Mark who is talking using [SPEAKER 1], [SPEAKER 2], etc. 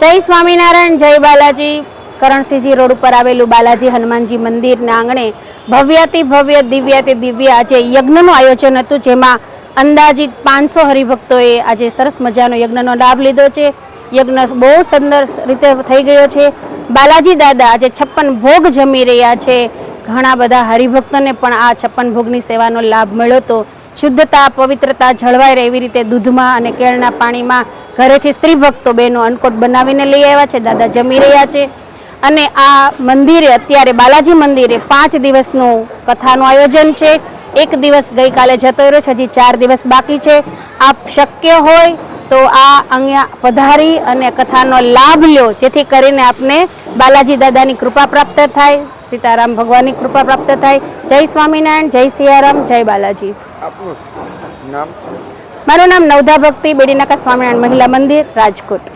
[SPEAKER 1] જય સ્વામિનારાયણ, જય બાલાજી. કરણસિંહજી રોડ ઉપર આવેલું બાલાજી હનુમાનજી મંદિરના આંગણે ભવ્યાતિ ભવ્ય, દિવ્યાતિ દિવ્ય આજે યજ્ઞનું આયોજન હતું, જેમાં અંદાજિત પાંચસો હરિભક્તોએ આજે સરસ મજાનો યજ્ઞનો લાભ લીધો છે. યજ્ઞ બહુ સુંદર રીતે થઈ ગયો છે. બાલાજી દાદા આજે છપ્પન ભોગ જમી રહ્યા છે. ઘણા બધા હરિભક્તોને પણ આ છપ્પન ભોગની સેવાનો લાભ મળ્યો હતો. શુદ્ધતા, પવિત્રતા જળવાઈ રહે એવી રીતે દૂધમાં અને કેળના પાણીમાં ઘરેથી સ્ત્રી ભક્તો બહેનો અન્નકોટ બનાવીને લઈ આવ્યા છે, દાદા જમી રહ્યા છે. અને આ મંદિરે, અત્યારે બાલાજી મંદિરે પાંચ દિવસનું કથાનું આયોજન છે. એક દિવસ ગઈકાલે જતો રહ્યો છે, હજી ચાર દિવસ બાકી છે. આપ શક્ય હોય તો આ અહીંયા પધારી અને કથાનો લાભ લ્યો. જેથી કરીને આપને બાલાજી દાદાની કૃપા પ્રાપ્ત થાય સીતારામ ભગવાનની કૃપા પ્રાપ્ત થાય. જય સ્વામિનારાયણ જય સિયારામ જય બાલાજી.
[SPEAKER 2] આપનું નામ?
[SPEAKER 1] મારું નામ નવધા ભક્તિ બેડીનાકા સ્વામિનારાયણ મહિલા મંદિર રાજકોટ.